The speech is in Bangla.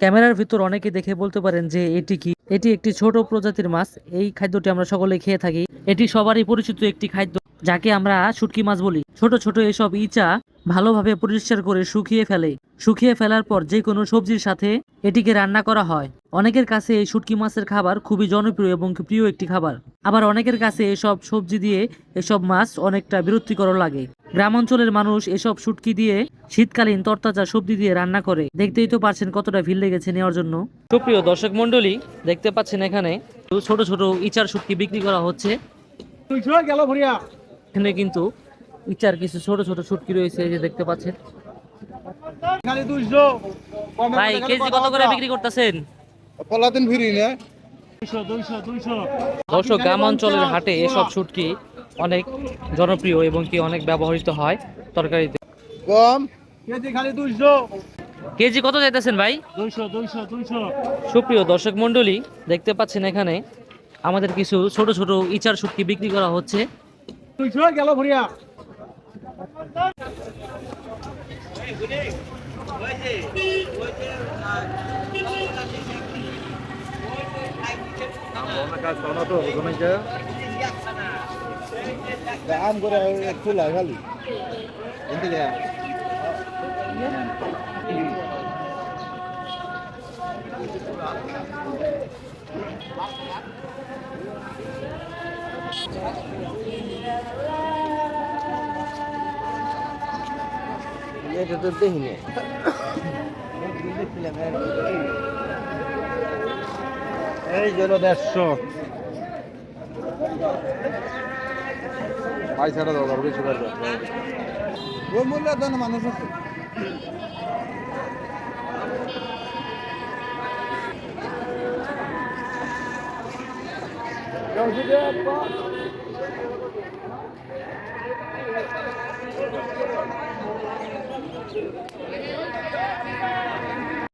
ক্যামেরার ভিতর অনেকে দেখে বলতে পারেন যে এটি কি? এটি একটি ছোট প্রজাতির মাছ। এই খাদ্যটি আমরা সকলে খেয়ে থাকি। এটি সবারই পরিচিত একটি খাদ্য, যাকে আমরা শুটকি মাছ বলি। ছোট ছোট এসব ইচা ভালোভাবে পরিষ্কার করে শুকিয়ে ফেলে। শুকিয়ে ফেলার পর যে কোনো সবজির সাথে এটিকে রান্না করা হয়। অনেকের কাছে এই শুটকি মাছের খাবার খুবই জনপ্রিয় এবং প্রিয় একটি খাবার। আবার অনেকের কাছে এসব সবজি দিয়ে এসব মাছ অনেকটা বিরক্তিকর লাগে। গ্রাম অঞ্চলের মানুষ এসব শুটকি দিয়ে শীতকালীন তরতাজা সবজি দিয়ে রান্না করে। দেখতেই তো পারছেন কতটা ভিড় লেগেছে নেওয়ার জন্য। সুপ্রিয় দর্শক মন্ডলী দেখতে পাচ্ছেন এখানে ছোট ছোট ইচার শুটকি বিক্রি করা হচ্ছে। এখানে কিন্তু ইচার কিছু ছোট ছোট শুটকি রয়েছে এই যে দেখতে পাচ্ছেন। ভাই কেজি কত করে বিক্রি করতেছেন? পলাদিন ফিরি না। দর্শক গ্রাম অঞ্চলের হাটে এসব শুটকি অনেক জনপ্রিয় এবং কি অনেক ব্যবহৃত হয় তরকারিতে। কম কেজি খালি দুইশো। কেজি কত চাইতেছেন ভাই? দুইশো দুইশো দুইশো। সুপ্রিয় দর্শক মণ্ডলী দেখতে পাচ্ছেন এখানে আমাদের কিছু ছোট ছোট ইচার শুটকি বিক্রি করা হচ্ছে। দুইশো গেল ভরিয়া। আম করে খালি। এদিকে এটা তো দেখিনি এই গেল দেড়শো পয়সাটা দরকার বেশি পারবে ওই মূল্যের জন্য মানুষ আছে